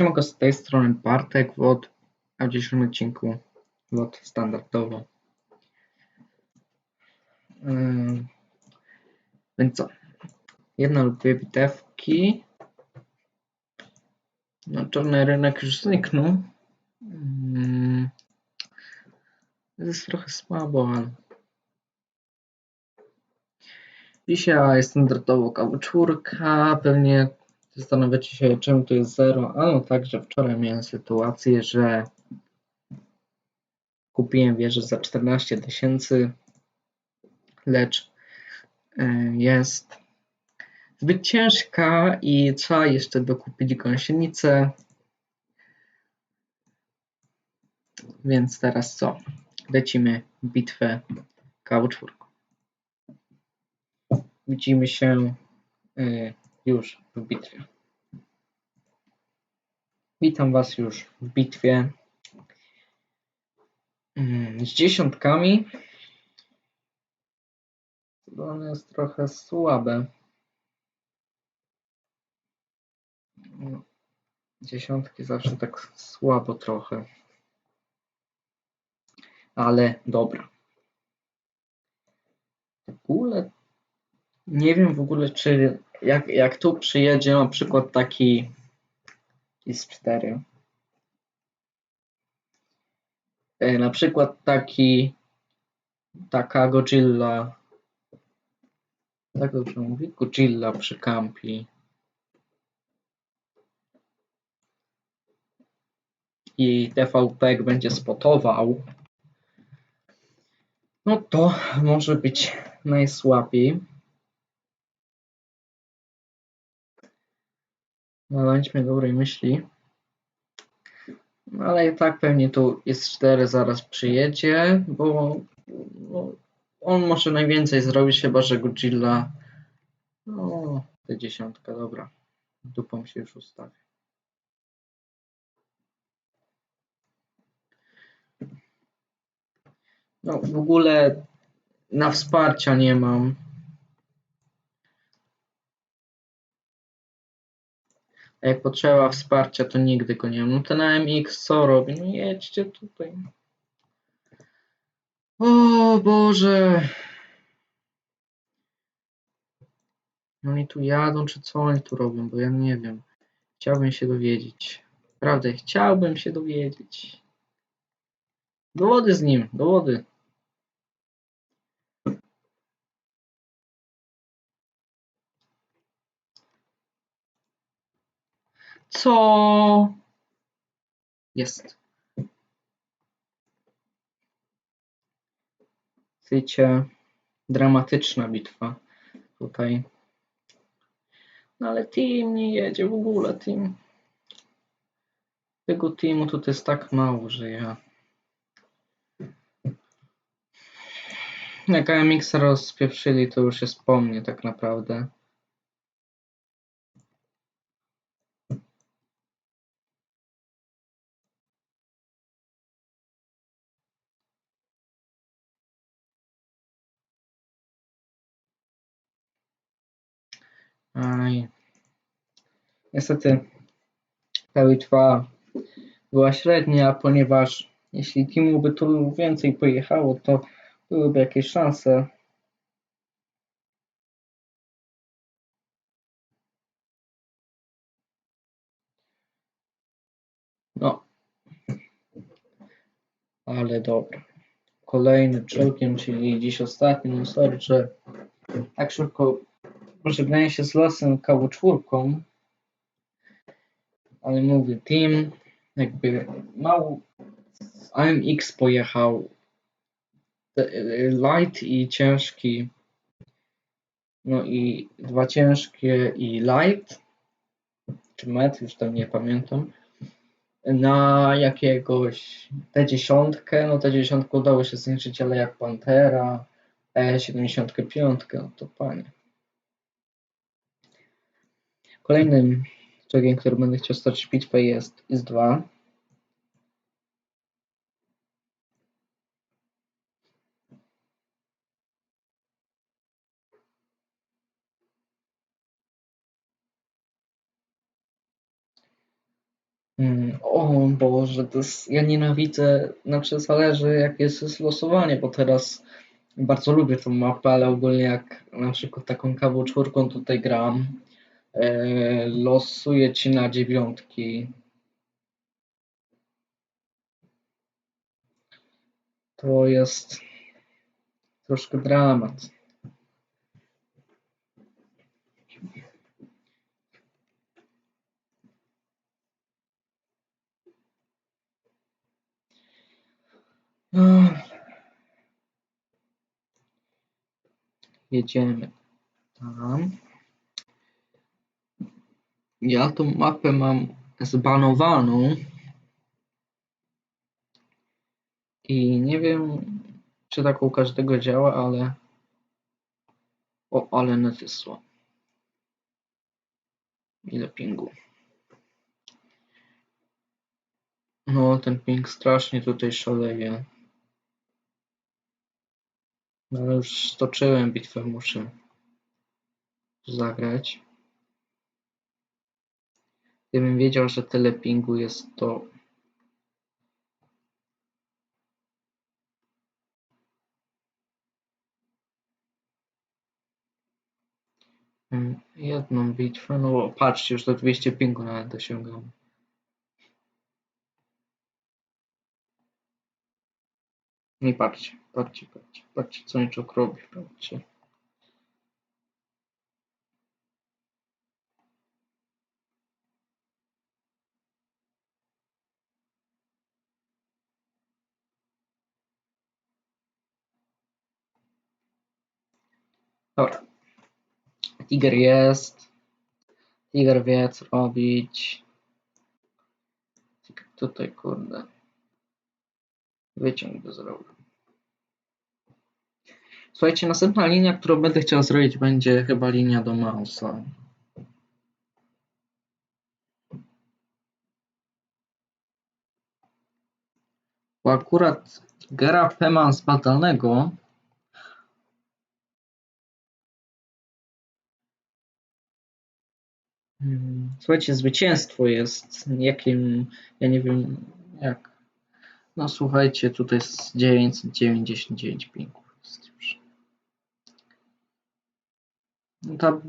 Mogę z tej strony Bartek WOD, a w dzisiejszym odcinku WOD standardowo. Ym, Więc co? Jedna lub dwie bitewki. No, czarny rynek już zniknął. Ym, Jest trochę słabo, ale... Dzisiaj standardowo kawa czwórka, pewnie Zastanawiacie się, czemu tu jest 0. A no tak, że wczoraj miałem sytuację, że kupiłem wieżę za 14 tysięcy, lecz y, jest zbyt ciężka i trzeba jeszcze dokupić gąsienicę. Więc teraz co? Lecimy bitwę KW4. Widzimy się y, już w bitwie. Witam Was już w bitwie mm, z dziesiątkami. To jest trochę słabe. No, Dziesiątki zawsze tak słabo trochę. Ale dobra. W ogóle nie wiem w ogóle, czy jak, jak tu przyjedzie na przykład taki IS-4, e, na przykład taki taka Godzilla, tak dobrze mówię? Godzilla przy kampi i TVP będzie spotował, no to może być najsłabiej. Bądźmy dobrej myśli. No, ale i tak pewnie tu jest 4 zaraz przyjedzie, bo no, on może najwięcej zrobić, chyba że Godzilla. No, te dziesiątka, dobra. Dupą się już ustawię. No, w ogóle na wsparcia nie mam. Jak potrzeba wsparcia, to nigdy go nie mam. No ten AMX co robi? No jedźcie tutaj. O Boże. Oni tu jadą, czy co oni tu robią? Bo ja nie wiem. Chciałbym się dowiedzieć. Prawda, chciałbym się dowiedzieć. Do wody z nim, do wody. Co? Jest. Wiecie, dramatyczna bitwa tutaj. No ale team nie jedzie w ogóle, team. Tego teamu to jest tak mało, że ja... Jak AMX rozpieprzyli, to już jest po mnie tak naprawdę. Aj. Niestety ta bitwa była średnia, ponieważ jeśli teamu by tu więcej pojechało, to byłyby jakieś szanse. No. Ale dobra. Kolejny czołgiem, czyli dziś ostatni. No sorry, że tak szybko pożegnaję się z losem KW4. Ale mówię, team jakby mało AMX pojechał light i ciężki. No i dwa ciężkie i light. Czy met, już tam nie pamiętam. Na jakiegoś T10, no T10 udało się zniszczyć, ale jak Pantera, E75, no to panie. Kolejnym czołgiem, który będę chciał stoczyć bitwę jest IS-2. Mm, O Boże, to jest, ja nienawidzę, znaczy zależy jakie jest, losowanie, bo teraz bardzo lubię tą mapę, ale ogólnie jak na przykład taką kawą czwórką tutaj gram, losuję ci na dziewiątki. To jest troszkę dramat. Jedziemy tam. Ja tą mapę mam zbanowaną i nie wiem, czy tak u każdego działa, ale o, ale słaby. Ile pingu? No, ten ping strasznie tutaj szaleje. No ale już stoczyłem bitwę, muszę zagrać. Gdybym wiedział, że tyle pingu jest, to mm, jedną bitwę, no patrzcie, już do 200 pingu nawet dosiągam. I patrzcie, patrzcie, patrzcie, patrzcie, co niczok robi, patrzcie. Dobra. Tiger jest. Tiger wie, co robić. Tutaj, kurde. Wyciąg by zrobił. Słuchajcie, następna linia, którą będę chciał zrobić, będzie chyba linia do Mausa. Bo akurat gra Pema z Batalnego Słuchajcie, zwycięstwo jest jakim, ja nie wiem jak. No słuchajcie, tutaj jest 999 pinków. Jest już. No ta,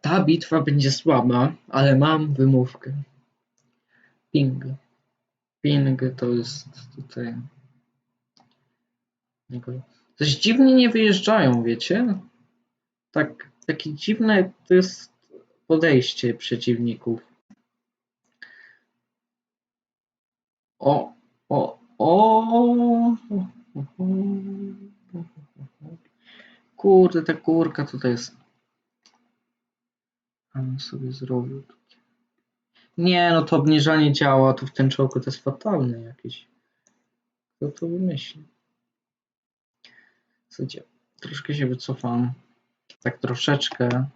ta bitwa będzie słaba, ale mam wymówkę. Ping. Ping to jest tutaj. Coś dziwnie nie wyjeżdżają, wiecie? Tak, takie dziwne to jest podejście przeciwników. O, o, o. Kurde, ta kurka tutaj jest. A on sobie zrobił. Nie, no to obniżanie działa, to w ten czołgu to jest fatalne jakieś. Kto to wymyśli? Słuchajcie, troszkę się wycofam. Tak troszeczkę.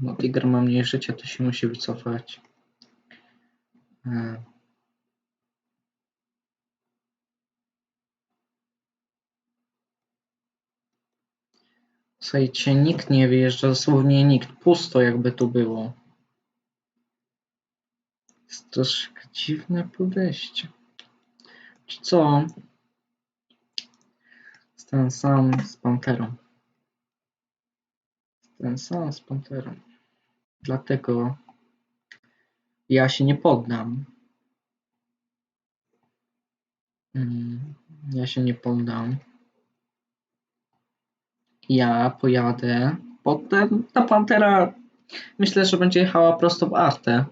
No, Tiger ma mniej życia, to się musi wycofać. E. Słuchajcie, nikt nie wyjeżdża, dosłownie nikt. Pusto jakby tu było. Jest troszkę dziwne podejście. Czy co? Ten sam z Panterą. Ten sam z Panterą. Dlatego ja się nie poddam. Mm, Ja się nie poddam. Ja pojadę. Potem ta Pantera myślę, że będzie jechała prosto w Artę.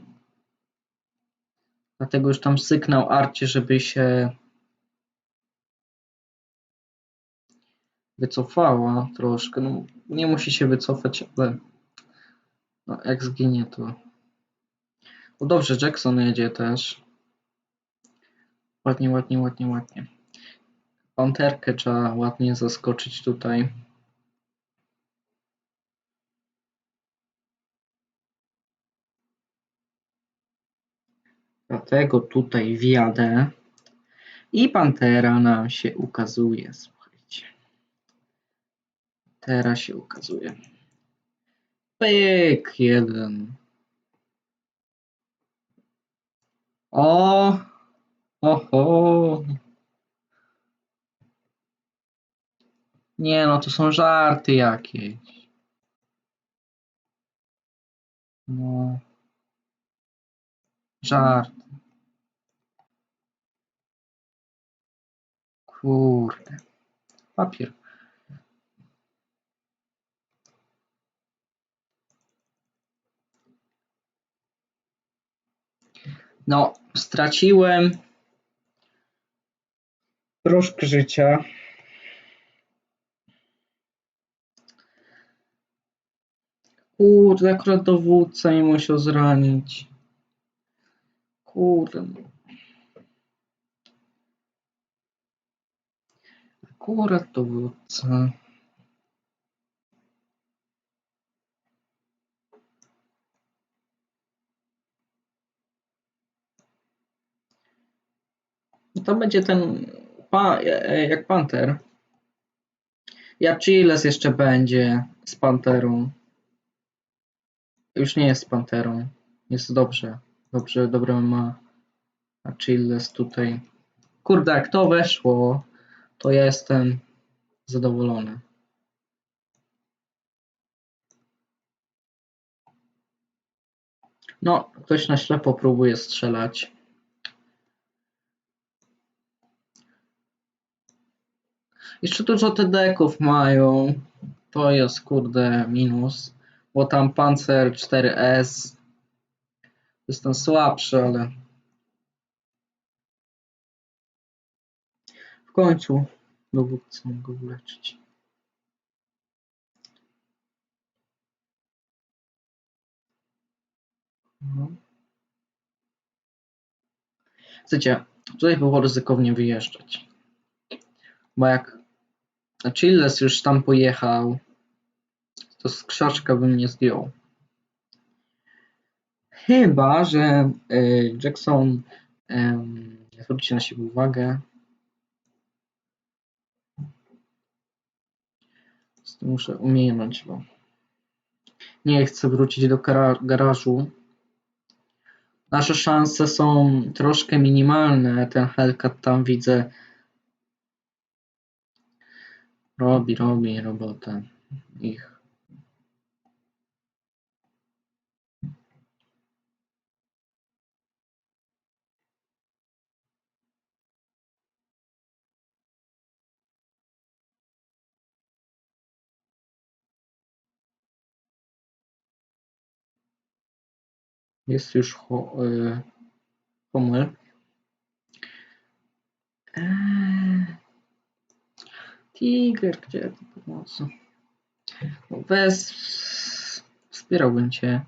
Dlatego już tam sygnał Arcie, żeby się wycofała troszkę. No, nie musi się wycofać, ale no, jak zginie to. No dobrze, Jackson jedzie też. Ładnie, ładnie, ładnie, ładnie. Panterkę trzeba ładnie zaskoczyć tutaj. Dlatego tutaj wjadę. I Pantera nam się ukazuje, słuchajcie. Teraz się ukazuje. Pyk, jeden. O! Oho! Nie no, to są żarty jakieś. No. Żart. Kurde. Papier. No, straciłem troszkę życia. Kurde, akurat dowódca mi musiał zranić. Kurde. Akurat dowódca. To będzie ten pa, e, jak Panter. I Achilles jeszcze będzie z Panterą. Już nie jest Panterą. Jest dobrze. Dobrze, dobre ma Achilles tutaj. Kurde, jak to weszło, to ja jestem zadowolony. No, ktoś na ślepo próbuje strzelać. Jeszcze dużo TD-ków mają. To jest kurde minus. Bo tam Panzer 4S jest ten słabszy, ale w końcu dowódcą go uleczyć. No. Chcecie, tutaj było ryzykownie wyjeżdżać. Bo jak Achilles już tam pojechał, to z krzaczka bym nie zdjął. Chyba, że y, Jackson um, zwróci na siebie uwagę. Muszę umiejętność, bo nie chcę wrócić do gara- garażu. Nasze szanse są troszkę minimalne. Ten Hellcat tam widzę robi, robi robotę ich. Jest już ho, y. Eee, Tiger, gdzie to pomocy? Wes, wspierałbym cię.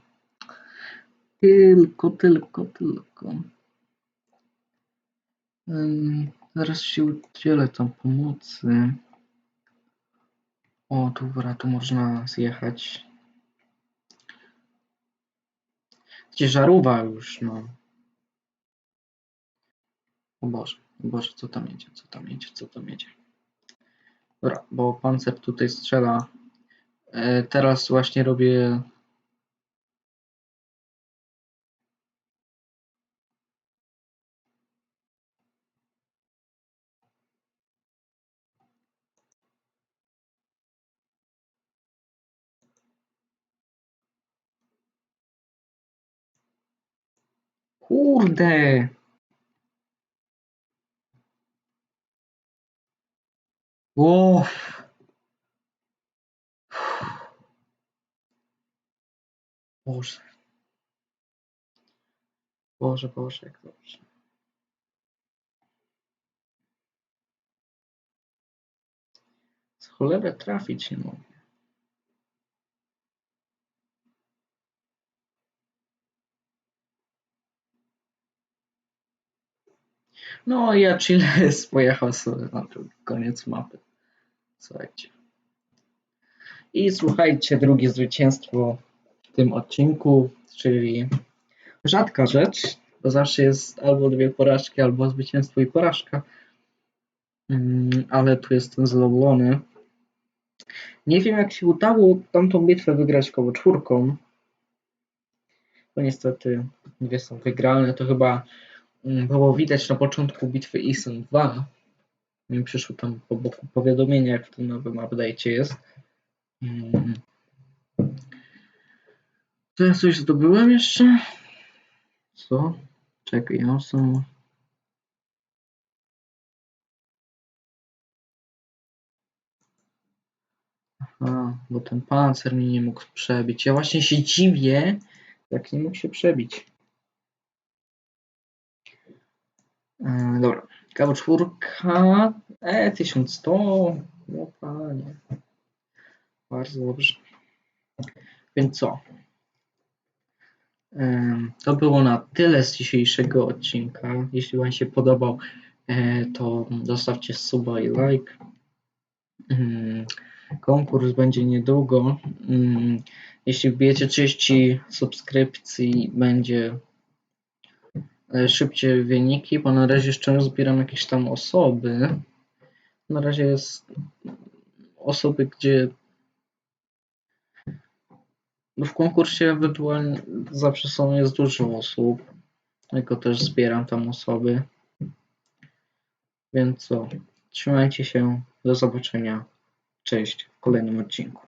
Tylko, tylko, tylko. Ym, zaraz ci udzielę tam pomocy. O, dobra, tu można zjechać. Gdzie już, no. O Boże, o Boże, co tam jedzie, co tam jedzie, co tam jedzie. Dobra, bo pancer tutaj strzela. E, teraz właśnie robię... Kurde! O! Boże. Boże, Boże, jak dobrze. Z cholerę trafić nie mogę. No i Achilles pojechał sobie na koniec mapy. Słuchajcie. I słuchajcie, drugie zwycięstwo w tym odcinku, czyli rzadka rzecz, bo zawsze jest albo dwie porażki, albo zwycięstwo i porażka. Mm, Ale tu jestem zadowolony. Nie wiem, jak się udało tamtą bitwę wygrać koło czwórką. To niestety dwie są wygrane. To chyba mm, było widać na początku bitwy Isen 2. Mi przyszło tam po boku powiadomienie, jak w tym nowym update'cie jest. Mm. To ja coś zdobyłem jeszcze? Co? Czekaj, ja sam. Aha, bo ten pancer mnie nie mógł przebić. Ja właśnie się dziwię, jak nie mógł się przebić. E, dobra, kawa czwórka. E, 1100. No panie. Bardzo dobrze. Więc co? To było na tyle z dzisiejszego odcinka. Jeśli Wam się podobał, e, to zostawcie suba i like. Mm, Konkurs będzie niedługo. Mm, Jeśli wbijecie 30 subskrypcji, będzie szybciej wyniki, bo na razie jeszcze zbieram jakieś tam osoby. Na razie jest osoby, gdzie w konkursie ewentualnie zawsze są jest dużo osób. Tylko też zbieram tam osoby. Więc co? Trzymajcie się. Do zobaczenia. Cześć w kolejnym odcinku.